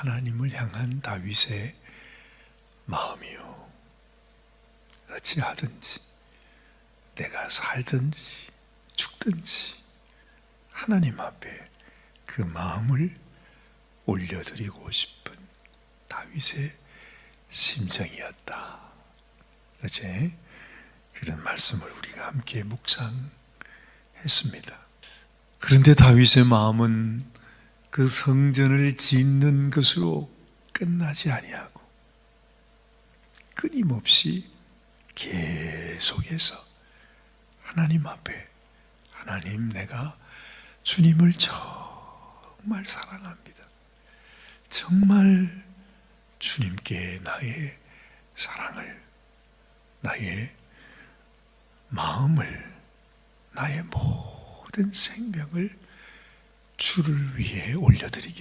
하나님을 향한 다윗의 마음이요. 어찌하든지 내가 살든지 죽든지 하나님 앞에 그 마음을 올려드리고 싶은 다윗의 심정이었다. 어제 그런 말씀을 우리가 함께 묵상했습니다. 그런데 다윗의 마음은 그 성전을 짓는 것으로 끝나지 아니하고 끊임없이 계속해서 하나님 앞에 하나님 내가 주님을 정말 사랑합니다. 정말 주님께 나의 사랑을 나의 마음을 나의 모든 생명을 주를 위해 올려드리기